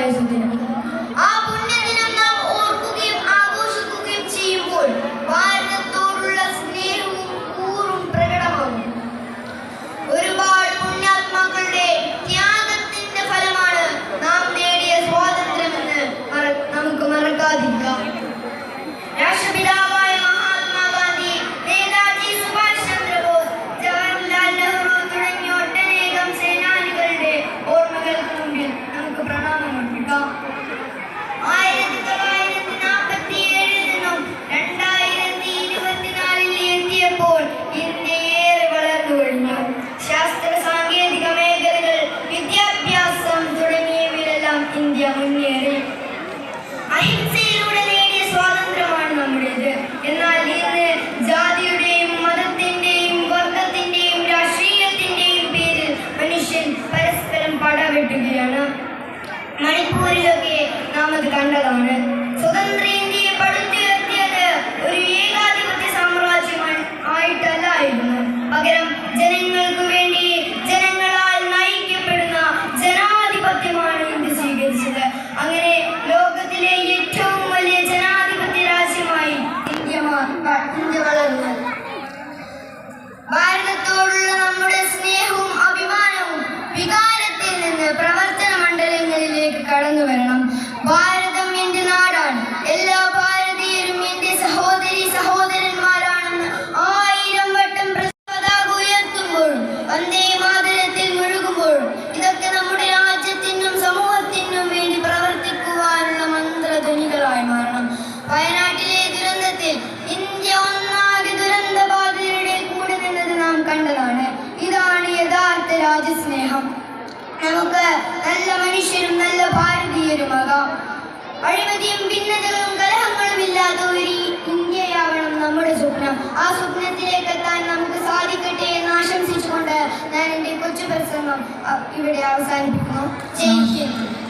voz, மணிப்பூரிலൊക്കെ നാം അത് കണ്ടതാണ് നമുക്ക് നല്ല മനുഷ്യരും നല്ല ഭാരതീയരുമാകാം അഴിമതിയും ഭിന്നതകളും കലഹങ്ങളും ഇല്ലാത്ത ഒരു ഇന്ത്യയാവണം നമ്മുടെ സ്വപ്നം. ആ സ്വപ്നത്തിലേക്ക് എത്താൻ നമുക്ക് സാധിക്കട്ടെ എന്ന് ആശംസിച്ചുകൊണ്ട് ഞാൻ എന്റെ കൊച്ചു പ്രസംഗം ഇവിടെ അവസാനിപ്പിക്കുന്നു. ജയ് ഹിന്ദ്.